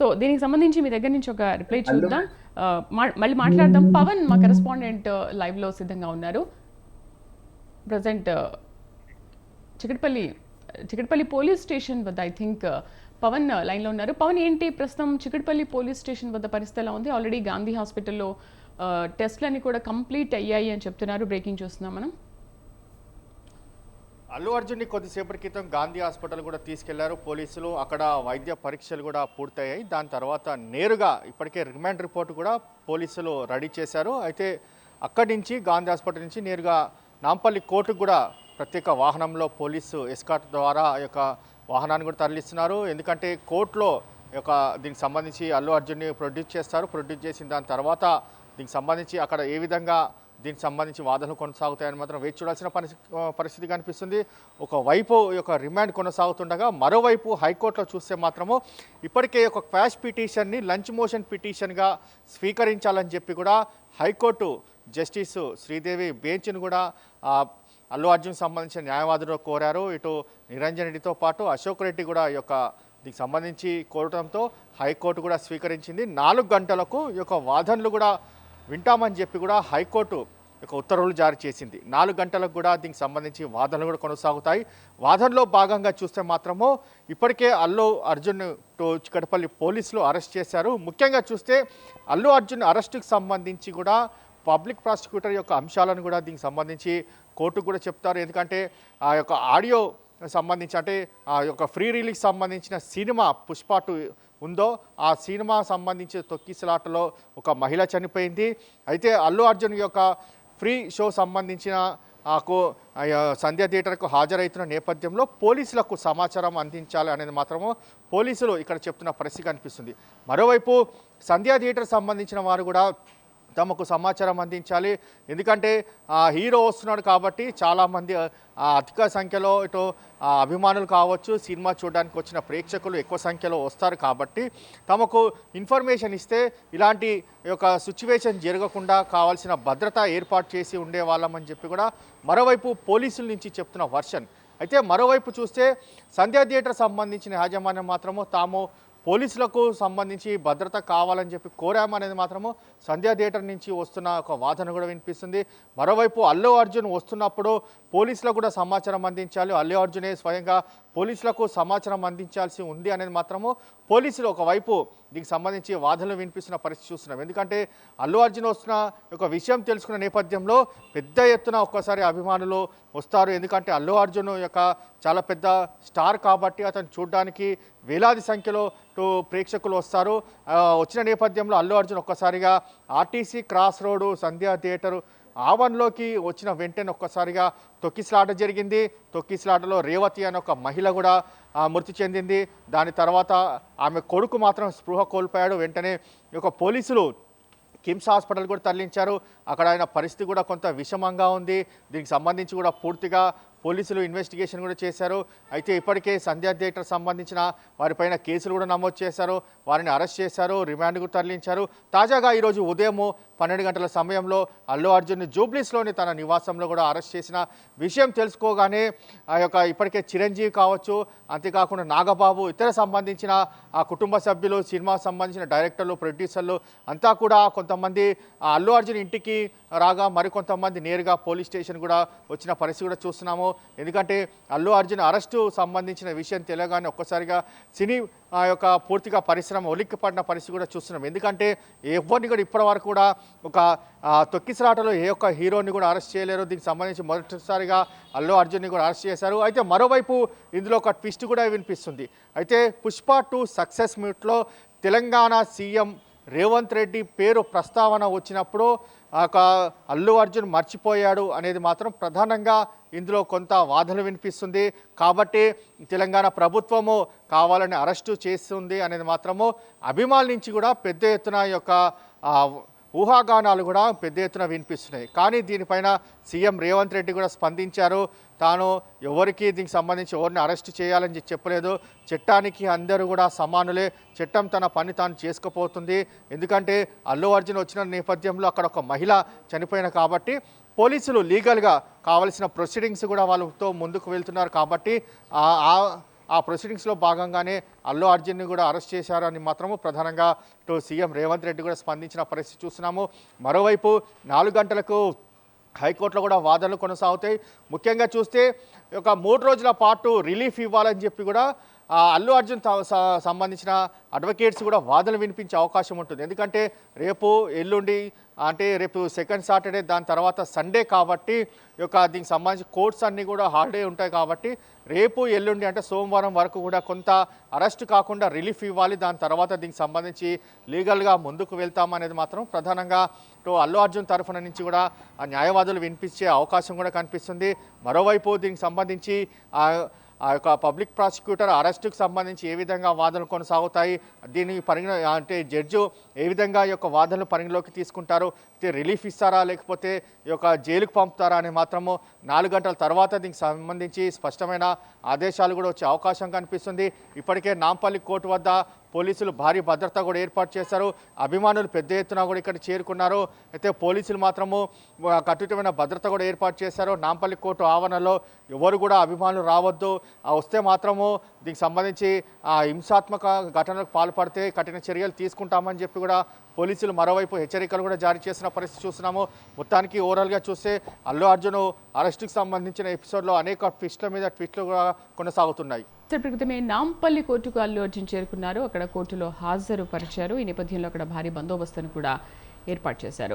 So దీనికి సంబంధించి మీ దగ్గర నుంచి ఒక రిప్లై చూద్దాం. మళ్ళీ మాట్లాడదాం. పవన్ మా కరెస్పాండెంట్ లైవ్లో సిద్ధంగా ఉన్నారు. Present Chikatapalli Chikatapalli police station వద్ద ఐ థింక్ పవన్ లైన్లో ఉన్నారు. పవన్ ఏంటి ప్రస్తుతం చికటపల్లి పోలీస్ స్టేషన్ వద్ద పరిస్థితి ఎలా ఉంది? ఆల్రెడీ గాంధీ హాస్పిటల్లో టెస్ట్లన్నీ కూడా కంప్లీట్ అయ్యాయి అని చెప్తున్నారు. బ్రేకింగ్ చూస్తున్నాం మనం. అల్లు అర్జున్ని కొద్దిసేపటి క్రితం గాంధీ హాస్పిటల్ కూడా తీసుకెళ్ళారు. పోలీసులు అక్కడ వైద్య పరీక్షలు కూడా పూర్తయ్యాయి. దాని తర్వాత నేరుగా ఇప్పటికే రిమాండ్ రిపోర్ట్ కూడా పోలీసులు రెడీ చేశారు. అయితే అక్కడి నుంచి గాంధీ హాస్పిటల్ నుంచి నేరుగా నాంపల్లి కోర్టుకు కూడా ప్రత్యేక వాహనంలో పోలీసు ఎస్కాట్ ద్వారా ఆ యొక్క వాహనాన్ని కూడా తరలిస్తున్నారు. ఎందుకంటే కోర్టులో యొక్క దీనికి సంబంధించి అల్లు అర్జున్ని ప్రొడ్యూస్ చేస్తారు. ప్రొడ్యూస్ చేసిన దాని తర్వాత దీనికి సంబంధించి అక్కడ ఏ విధంగా దీనికి సంబంధించి వాదనలు కొనసాగుతాయని మాత్రం వేచి చూడాల్సిన పరిస్థితి పరిస్థితి కనిపిస్తుంది. ఒకవైపు ఈ యొక్క రిమాండ్ కొనసాగుతుండగా మరోవైపు హైకోర్టులో చూస్తే మాత్రము ఇప్పటికే ఒక క్వాష్ పిటిషన్ని లంచ్ మోషన్ పిటిషన్గా స్వీకరించాలని చెప్పి కూడా హైకోర్టు జస్టిస్ శ్రీదేవి బెంచ్ను కూడా అల్లు అర్జున్ సంబంధించిన న్యాయవాదులు కోరారు. ఇటు నిరంజన్ రెడ్డితో పాటు అశోక్ రెడ్డి కూడా ఈ యొక్క దీనికి సంబంధించి కోరటంతో హైకోర్టు కూడా స్వీకరించింది. నాలుగు గంటలకు ఈ యొక్క వాదనలు కూడా వింటామని చెప్పి కూడా హైకోర్టు ఒక ఉత్తర్వులు జారీ చేసింది. నాలుగు గంటలకు కూడా దీనికి సంబంధించి వాదనలు కూడా కొనసాగుతాయి. వాదనలో భాగంగా చూస్తే మాత్రము ఇప్పటికే అల్లు అర్జున్ టు చికటపల్లి పోలీసులు అరెస్ట్ చేశారు. ముఖ్యంగా చూస్తే అల్లు అర్జున్ అరెస్టుకు సంబంధించి కూడా పబ్లిక్ ప్రాసిక్యూటర్ యొక్క అంశాలను కూడా దీనికి సంబంధించి కోర్టుకు కూడా చెప్తారు. ఎందుకంటే ఆ యొక్క ఆడియో సంబంధించి అంటే ఆ యొక్క ఫ్రీ రిలీజ్ సంబంధించిన సినిమా పుష్ప టూ ఉందో ఆ సినిమా సంబంధించిన తొక్కిసలాటలో ఒక మహిళ చనిపోయింది. అయితే అల్లు అర్జున్ యొక్క ఫ్రీ షో సంబంధించిన ఆకు సంధ్య థియేటర్కు హాజరవుతున్న నేపథ్యంలో పోలీసులకు సమాచారం అందించాలి అనేది మాత్రము పోలీసులు ఇక్కడ చెప్తున్న పరిస్థితి కనిపిస్తుంది. మరోవైపు సంధ్య థియేటర్ సంబంధించిన వారు కూడా తమకు సమాచారం అందించాలి. ఎందుకంటే హీరో వస్తున్నాడు కాబట్టి చాలామంది అధిక సంఖ్యలో ఇటు అభిమానులు కావచ్చు సినిమా చూడడానికి వచ్చిన ప్రేక్షకులు ఎక్కువ సంఖ్యలో వస్తారు కాబట్టి తమకు ఇన్ఫర్మేషన్ ఇస్తే ఇలాంటి యొక్క సిచ్యువేషన్ జరగకుండా కావాల్సిన భద్రత ఏర్పాటు చేసి ఉండేవాళ్ళమని చెప్పి కూడా మరోవైపు పోలీసుల నుంచి చెప్తున్న వర్షన్. అయితే మరోవైపు చూస్తే సంధ్యా థియేటర్ సంబంధించిన యాజమాన్యం మాత్రము తాము పోలీసులకు సంబంధించి భద్రత కావాలని చెప్పి కోరామనేది మాత్రము సంధ్యా థియేటర్ నుంచి వస్తున్న ఒక వాదన కూడా వినిపిస్తుంది. మరోవైపు అల్లు అర్జున్ వస్తున్నప్పుడు పోలీసులకు కూడా సమాచారం అందించాలి. అల్లు అర్జునే స్వయంగా పోలీసులకు సమాచారం అందించాల్సి ఉంది అనేది మాత్రము పోలీసులు ఒకవైపు దీనికి సంబంధించి వాదనలు వినిపిస్తున్న పరిస్థితి చూస్తున్నాం. ఎందుకంటే అల్లు అర్జున్ వస్తున్న ఒక విషయం తెలుసుకున్న నేపథ్యంలో పెద్ద ఎత్తున ఒక్కసారి అభిమానులు వస్తారు. ఎందుకంటే అల్లు అర్జున్ యొక్క చాలా పెద్ద స్టార్ కాబట్టి అతను చూడడానికి వేలాది సంఖ్యలో ప్రేక్షకులు వస్తారు. వచ్చిన నేపథ్యంలో అల్లు అర్జున్ ఒక్కసారిగా RTC cross road Sandhya theatre ఆవన్లోకి వచ్చిన వెంటనే ఒక్కసారిగా తొక్కిసలాట జరిగింది. తొక్కిసలాటలో రేవతి అనే ఒక మహిళ కూడా మృతి చెందింది. దాని తర్వాత ఆమె కొడుకు మాత్రం స్పృహ కోల్పోయాడు. వెంటనే ఒక పోలీసులు కిమ్స్ హాస్పిటల్ కూడా తరలించారు. అక్కడ ఆయన పరిస్థితి కూడా కొంత విషమంగా ఉంది. దీనికి సంబంధించి కూడా పూర్తిగా పోలీసులు ఇన్వెస్టిగేషన్ కూడా చేశారు. అయితే ఇప్పటికే సంధ్యా థియేటర్ సంబంధించిన వారిపైన కేసులు కూడా నమోదు చేశారు. వారిని అరెస్ట్ చేశారు రిమాండ్కు తరలించారు. తాజాగా ఈరోజు ఉదయం పన్నెండు గంటల సమయంలో అల్లు అర్జున్ జూబ్లీస్లోని తన నివాసంలో కూడా అరెస్ట్ చేసిన విషయం తెలుసుకోగానే ఆ యొక్క ఇప్పటికే చిరంజీవి కావచ్చు అంతేకాకుండా నాగబాబు ఇతర సంబంధించిన ఆ కుటుంబ సభ్యులు సినిమా సంబంధించిన డైరెక్టర్లు ప్రొడ్యూసర్లు అంతా కూడా కొంతమంది ఆ అల్లు అర్జున్ ఇంటికి రాగా మరికొంతమంది నేరుగా పోలీస్ స్టేషన్ కూడా వచ్చిన పరిస్థితి కూడా చూస్తున్నాము. ఎందుకంటే అల్లు అర్జున్ అరెస్టు సంబంధించిన విషయం తెలియగానే ఒక్కసారిగా సినీ ఆ యొక్క పూర్తిగా పరిశ్రమ ఒలిక్కిపడిన పరిస్థితి కూడా చూస్తున్నాం. ఎందుకంటే ఎవరిని కూడా ఇప్పటివరకు కూడా ఒక ఆ, తొక్కిసలాటలో ఏ ఒక్క హీరోని కూడా అరెస్ట్ చేయలేరు. దీనికి సంబంధించి మొదటిసారిగా అల్లు అర్జున్ని కూడా అరెస్ట్ చేశారు. అయితే మరోవైపు ఇందులో ఒక ట్విస్ట్ కూడా వినిపిస్తుంది. అయితే పుష్ప టూ సక్సెస్ మీట్లో తెలంగాణ సీఎం రేవంత్ రెడ్డి పేరు ప్రస్తావన వచ్చినప్పుడు ఒక అల్లు అర్జున్ మర్చిపోయాడు అనేది మాత్రం ప్రధానంగా ఇందులో కొంత వాదనలు వినిపిస్తుంది. కాబట్టి తెలంగాణ ప్రభుత్వము కావాలని అరెస్టు చేస్తుంది అనేది మాత్రము అభిమానుల నుంచి కూడా పెద్ద ఎత్తున యొక్క ఊహాగానాలు కూడా పెద్ద ఎత్తున వినిపిస్తున్నాయి. కానీ దీనిపైన సీఎం రేవంత్ రెడ్డి కూడా స్పందించారు. తాను ఎవరికి దీనికి సంబంధించి ఎవరిని అరెస్ట్ చేయాలని చెప్పలేదు. చట్టానికి అందరూ కూడా సమానులే. చట్టం తన పని తాను చేసుకుపోతుంది. ఎందుకంటే అల్లు అర్జున్ వచ్చిన నేపథ్యంలో అక్కడ ఒక మహిళ చనిపోయిన కాబట్టి పోలీసులు లీగల్గా కావలసిన ప్రొసీడింగ్స్ కూడా వాళ్ళతో ముందుకు వెళ్తున్నారు కాబట్టి ఆ- ప్రొసీడింగ్స్లో భాగంగానే అల్లు అర్జున్ని కూడా అరెస్ట్ చేశారని మాత్రము ప్రధానంగా ఇటు సీఎం రేవంత్ రెడ్డి కూడా స్పందించిన పరిస్థితి చూస్తున్నాము. మరోవైపు నాలుగు గంటలకు హైకోర్టులో కూడా వాదనలు కొనసాగుతాయి. ముఖ్యంగా చూస్తే ఒక మూడు రోజుల పాటు రిలీఫ్ ఇవ్వాలని చెప్పి కూడా అల్లు అర్జున్ త- స- సంబంధించిన అడ్వకేట్స్ కూడా వాదనలు వినిపించే అవకాశం ఉంటుంది. ఎందుకంటే రేపు ఎల్లుండి అంటే రేపు సెకండ్ సాటర్డే దాని తర్వాత సండే కాబట్టి ఈ యొక్క దీనికి సంబంధించి కోర్ట్స్ అన్నీ కూడా హాలిడే ఉంటాయి కాబట్టి రేపు ఎల్లుండి అంటే సోమవారం వరకు కూడా కొంత అరెస్ట్ కాకుండా రిలీఫ్ ఇవ్వాలి. దాని తర్వాత దీనికి సంబంధించి లీగల్గా ముందుకు వెళ్తామనేది మాత్రం ప్రధానంగా ఇటు అల్లు అర్జున్ తరఫున నుంచి కూడా ఆ న్యాయవాదులు వినిపించే అవకాశం కూడా కనిపిస్తుంది. మరోవైపు దీనికి సంబంధించి ఆ యొక్క పబ్లిక్ ప్రాసిక్యూటర్ అరెస్టుకు సంబంధించి ఏ విధంగా వాదనలు కొనసాగుతాయి దీనికి పరిగణ అంటే జడ్జు ఏ విధంగా ఈ యొక్క వాదనలు పరిగణలోకి తీసుకుంటారు రిలీఫ్ ఇస్తారా లేకపోతే ఈ యొక్క జైలుకు పంపుతారా అని మాత్రము నాలుగు గంటల తర్వాత దీనికి సంబంధించి స్పష్టమైన ఆదేశాలు కూడా వచ్చే అవకాశం కనిపిస్తుంది. ఇప్పటికే నాంపల్లి కోర్టు వద్ద పోలీసులు భారీ భద్రత కూడా ఏర్పాటు చేశారు. అభిమానులు పెద్ద ఎత్తున కూడా ఇక్కడ చేరుకున్నారు. అయితే పోలీసులు మాత్రము ఆ, భద్రత కూడా ఏర్పాటు చేశారు. నాంపల్లి కోర్టు ఆవరణలో ఎవరు కూడా అభిమానులు రావద్దు. వస్తే మాత్రము దీనికి సంబంధించి ఆ హింసాత్మక ఘటనలకు పాల్పడితే కఠిన చర్యలు తీసుకుంటామని చెప్పి కూడా పోలీసులు మరోవైపు హెచ్చరికలు కూడా జారీ చేసిన పరిస్థితి చూస్తున్నాము. మొత్తానికి ఓవరాల్గా చూస్తే అల్లు అర్జున్ అరెస్టుకు సంబంధించిన ఎపిసోడ్లో అనేక ట్విస్ట్ల మీద ట్విస్ట్లు కూడా కొనసాగుతున్నాయి. ఇప్పటి క్రితమే నాంపల్లి కోర్టుకు అల్లు అర్జున్ చేరుకున్నారు. అక్కడ కోర్టులో హాజరుపరిచారు. ఈ నేపథ్యంలో అక్కడ భారీ బందోబస్తును కూడా ఏర్పాటు చేశారు.